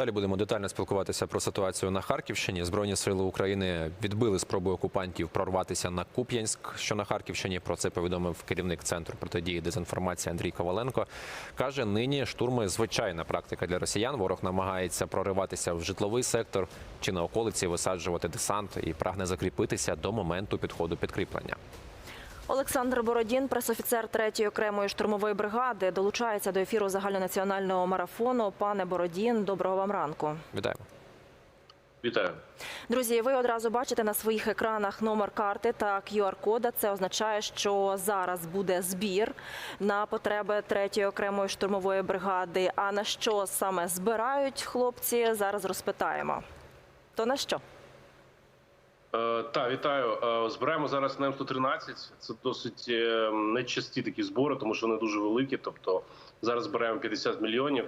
Далі будемо детально спілкуватися про ситуацію на Харківщині. Збройні сили України відбили спробу окупантів прорватися на Куп'янськ, що на Харківщині. Про це повідомив керівник центру протидії дезінформації Андрій Коваленко. каже, нині штурми звичайна практика для росіян. Ворог намагається прориватися в житловий сектор чи на околиці висаджувати десант і прагне закріпитися до моменту підходу підкріплення. Олександр Бородін, пресофіцер 3-ї окремої штурмової бригади, долучається до ефіру загальнонаціонального марафону. Пане Бородін, доброго вам ранку. Вітаємо. Вітаю. Друзі, ви одразу бачите на своїх екранах номер карти та QR-кода. Це означає, що зараз буде збір на потреби 3-ї окремої штурмової бригади. А на що саме збирають хлопці? Зараз розпитаємо. То на що? Е, та вітаю. Е, збираємо зараз на М113. Це досить е, нечасті такі збори, тому що вони дуже великі. Тобто зараз збираємо 50 мільйонів.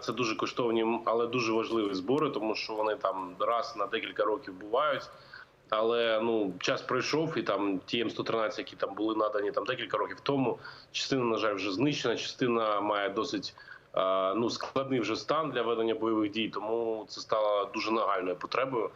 Це дуже коштовні, але дуже важливі збори, тому що вони там раз на декілька років бувають. Але ну час пройшов, і там ті М113, які там були надані там декілька років тому. Частина, на жаль, вже знищена. Частина має досить ну складний вже стан для ведення бойових дій. Тому це стало дуже нагальною потребою.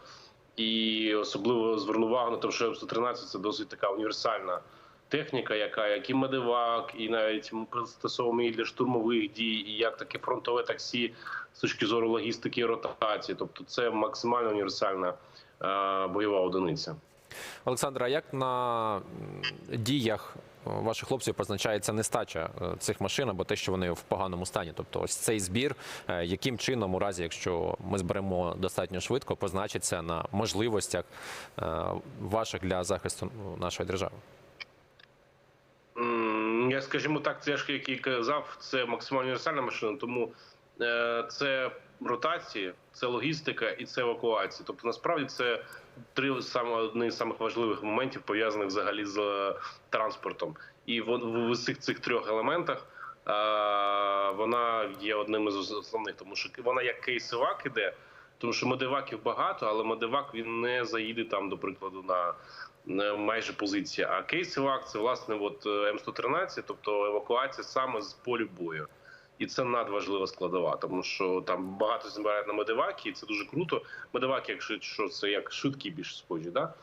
І особливо звернув увагу на те, що М113 – це досить така універсальна техніка, яка як і медивак, і навіть ми пристосовуємо її для штурмових дій, і як таке фронтове таксі з точки зору логістики і ротації. Тобто, це максимально універсальна е, бойова одиниця. Олександра, як на діях ваших хлопців позначається нестача е, цих машин або те, що вони в поганому стані? Тобто, ось цей збір, е, яким чином, у разі, якщо ми зберемо достатньо швидко, позначиться на можливостях е, ваших для захисту нашої держави? Я скажімо так, це ж як і казав, це максимально універсальна машина, тому е, це ротації, це логістика і це евакуація. Тобто, насправді це три саме одні з самих важливих моментів пов'язаних взагалі з е, транспортом. І в, в усіх цих трьох елементах е, вона є одним із основних, тому що вона як кейсивак іде. Тому що медиваків багато, але медивак він не заїде там, до прикладу, на на майже позиція. А кейсивак це власне от е, М113, тобто евакуація саме з полю бою. І це надважлива складова, тому що там багато збирають на медиваки, і це дуже круто. Медиваки, якщо що, це як швидкі більш схожі, да?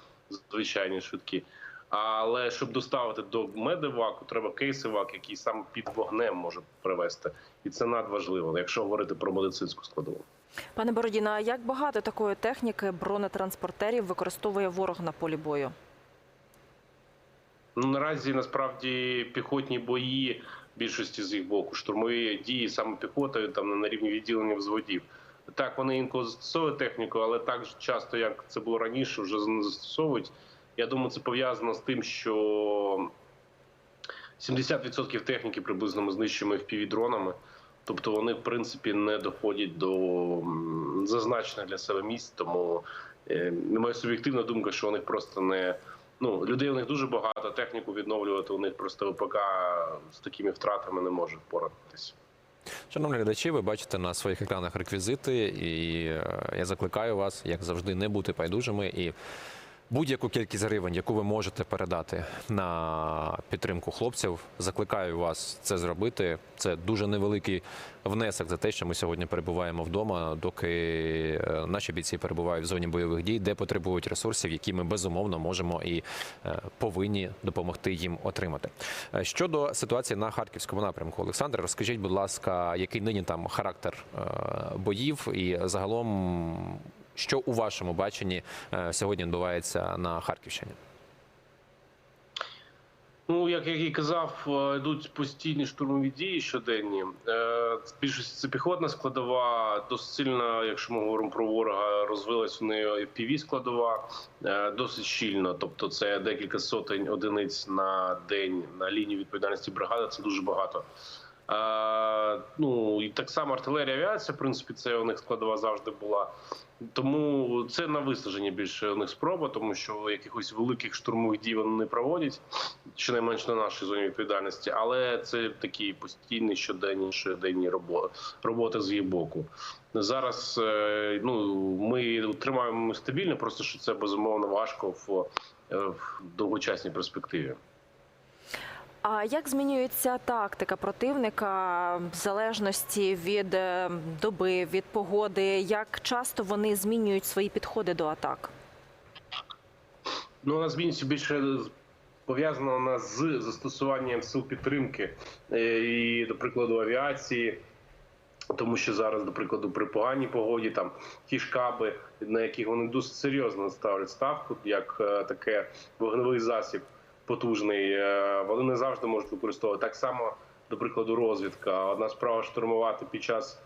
звичайні швидкі. Але щоб доставити до медиваку, треба кейсивак, який саме під вогнем може привести. І це надважливо, якщо говорити про медицинську складову. Пане Бородін, а як багато такої техніки бронетранспортерів використовує ворог на полі бою? Ну, наразі насправді піхотні бої більшості з їх боку, штурмові дії саме піхотою там на рівні відділення взводів. Так, вони інколи застосовують техніку, але так часто, як це було раніше, вже не застосовують. Я думаю, це пов'язано з тим, що 70% техніки приблизно ми знищуємо FPV-дронами. Тобто вони, в принципі, не доходять до зазначених для себе місць. Тому е, моя суб'єктивна думка, що них просто не ну людей у них дуже багато. Техніку відновлювати у них просто ВПК з такими втратами не може впоратися. Шановні глядачі, ви бачите на своїх екранах реквізити, і е, я закликаю вас, як завжди, не бути байдужими і будь-яку кількість гривень, яку ви можете передати на підтримку хлопців. Закликаю вас це зробити. Це дуже невеликий внесок за те, що ми сьогодні перебуваємо вдома, доки е, наші бійці перебувають в зоні бойових дій, де потребують ресурсів, які ми безумовно можемо і е, повинні допомогти їм отримати. Е, Щодо ситуації на харківському напрямку, Олександр, розкажіть, будь ласка, який нині там характер боїв, і загалом, що у вашому баченні е, сьогодні відбувається на Харківщині? Ну, як я і казав, е, йдуть постійні штурмові дії щоденні. Е, Більшість це піхотна складова, досить сильно, якщо ми говоримо про ворога, розвилась в неї fpv складова досить щільно. Тобто, це декілька сотень одиниць на день на лінію відповідальності бригади. Це дуже багато. Ну і так само артилерія авіація, в принципі, це у них складова завжди була. Тому це на виснаження більше у них спроба, тому що якихось великих штурмових дій вони не проводять, щонайменш на нашій зоні відповідальності, але це такі постійні щоденні щоденні роботи, роботи з її боку. Зараз е, ну ми тримаємо стабільно, просто що це безумовно важко в, е, в довгочасній перспективі. А як змінюється тактика противника в залежності від е, доби, від погоди? Як часто вони змінюють свої підходи до атак? Ну, вона змінюється більше пов'язана вона з застосуванням сил підтримки е, і, до прикладу, авіації. Тому що зараз, до прикладу, при поганій погоді там ті шкаби, на яких вони досить серйозно ставлять ставку, як е, таке вогневий засіб потужний, е, вони не завжди можуть використовувати. Так само, до прикладу, розвідка. Одна справа штурмувати під час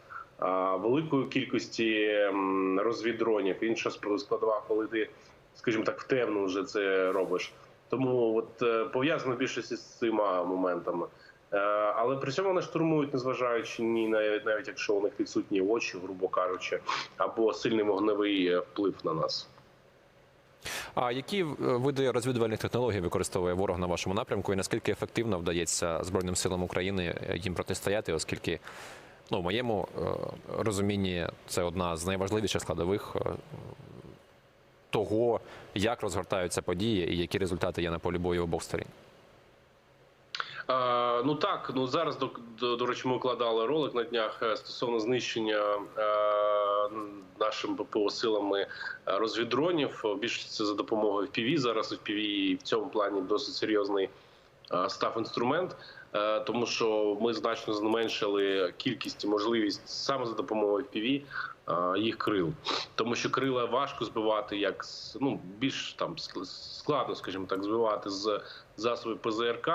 великої кількості м, розвіддронів, інша складова, коли ти, скажімо так, в темну вже це робиш. Тому от е, пов'язано більшості з цими моментами. Е, Але при цьому вони штурмують, незважаючи ні навіть навіть якщо у них відсутні очі, грубо кажучи, або сильний вогневий вплив на нас. А які е, види розвідувальних технологій використовує ворог на вашому напрямку, і наскільки ефективно вдається Збройним силам України е, їм протистояти, оскільки ну, в моєму е, розумінні це одна з найважливіших складових того, як розгортаються події і які результати є на полі бою обох сторін. Ну так, ну зараз до, до, до речі, ми викладали ролик на днях стосовно знищення е, нашим ППО силами е, розвіддронів. Більше це за допомогою FPV. Зараз FPV і в цьому плані досить серйозний е, став інструмент. Е, Тому що ми значно зменшили кількість і можливість саме за допомогою е, їх крил, тому що крила важко збивати, як ну більш там ск- складно, скажімо так, збивати з засобів ПЗРК,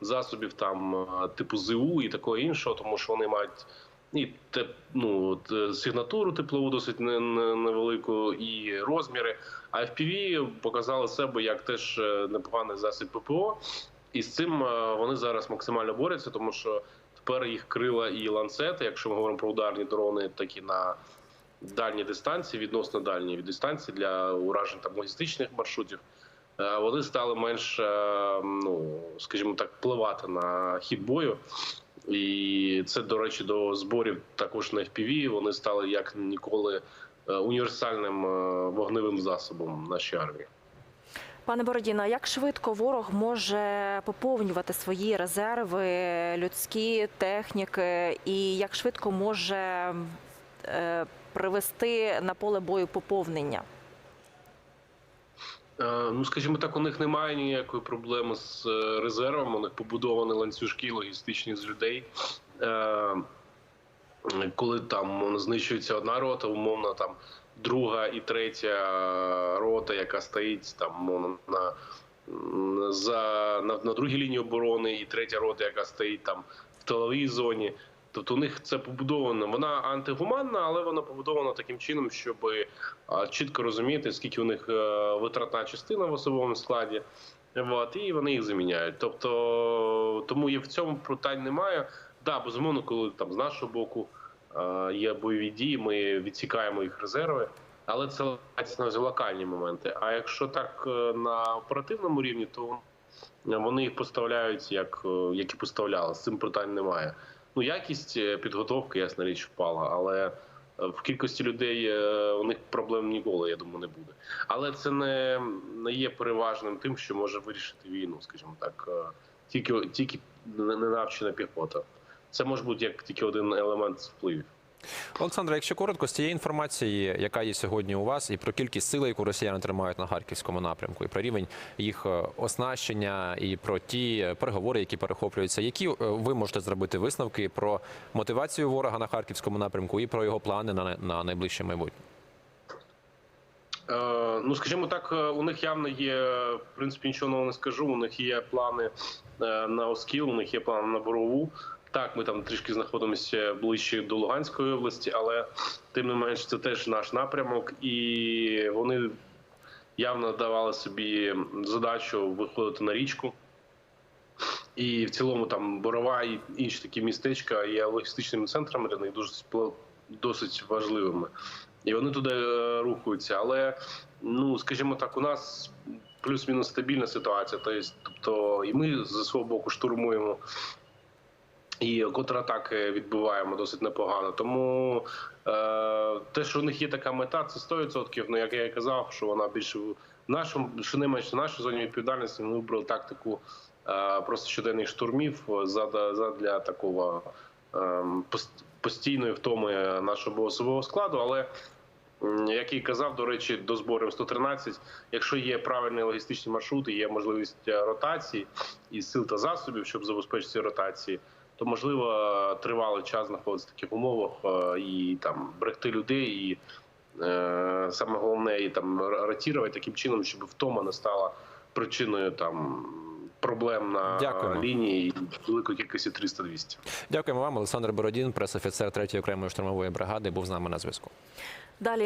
засобів там е, типу ЗУ і такого іншого, тому що вони мають і те, ну, е, сигнатуру теплову досить не- не- невелику і розміри. А FPV показали себе як теж е, непоганий засіб ППО. І з цим е, вони зараз максимально борються, тому що тепер їх крила і ланцети, якщо ми говоримо про ударні дрони, такі на дальні дистанції, відносно дальні дистанції для уражень там логістичних маршрутів. Вони стали менш, ну скажімо так, впливати на хід бою. І це, до речі, до зборів також на FPV. Вони стали як ніколи е, універсальним е, вогневим засобом нашої армії. Пане Бородіна, як швидко ворог може поповнювати свої резерви, людські техніки, і як швидко може е, привести на поле бою поповнення? Е, Ну, скажімо так, у них немає ніякої проблеми з е, резервом. У них побудовані ланцюжки логістичні з людей. Е, Коли там знищується одна рота, умовно там друга і третя рота, яка стоїть там на, за, на, на другій лінії оборони, і третя рота, яка стоїть там в тиловій зоні. Тобто у них це побудовано. Вона антигуманна, але вона побудована таким чином, щоб чітко розуміти, скільки у них е, витратна частина в особовому складі. От, і вони їх заміняють. Тобто, тому і в цьому питань немає. Да, безумовно, коли там з нашого боку е, є бойові дії, ми відсікаємо їх резерви, але це локальні моменти. А якщо так е, на оперативному рівні, то вони їх поставляють як, е, як і поставляли. З цим питань немає. Ну, якість е, підготовки, ясна річ, впала, але е, в кількості людей е, у них проблем ніколи, я думаю, не буде. Але це не, не є переважним тим, що може вирішити війну, скажімо так, тільки, тільки не навчена піхота. Це може бути як тільки один елемент впливів. Олександре, якщо коротко, з тієї інформації, яка є сьогодні у вас, і про кількість сил, яку росіяни тримають на харківському напрямку, і про рівень їх е, оснащення, і про ті е, переговори, які перехоплюються, які е, ви можете зробити висновки про мотивацію ворога на харківському напрямку і про його плани на, на найближче майбутнє? Ну, скажімо так, у них явно є, в принципі, нічого нового не скажу. У них є плани на Оскіл, у них є плани на Борову. Так, ми там трішки знаходимося ближче до Луганської області, але тим не менш це теж наш напрямок, і вони явно давали собі задачу виходити на річку. І в цілому там Борова і інші такі містечка є логістичними центрами для них дуже досить важливими. І вони туди е, рухаються. Але ну скажімо так, у нас плюс-мінус стабільна ситуація. Тобто, і ми з свого боку штурмуємо. І контратаки відбуваємо досить непогано. Тому е, те, що у них є така мета, це 100%. Ну як я і казав, що вона більше в нашому, що не менше нашій зоні відповідальності. Ми вибрали тактику е, просто щоденних штурмів задля, задля такого ем, пос- постійної втоми нашого особового складу. Але як і казав, до речі, до зборів 113, якщо є правильні логістичні маршрути, є можливість е, ротації і сил та засобів, щоб забезпечити ротації, то можливо тривалий час знаходитися в таких умовах е, і там берегти людей, і е, саме головне і там ротувати таким чином, щоб втома не стала причиною там проблем на Дякуємо. лінії великої кількості 300-200. Дякуємо вам, Олександр Бородін, пресофіцер 3-ї окремої штурмової бригади, був з нами на зв'язку. Далі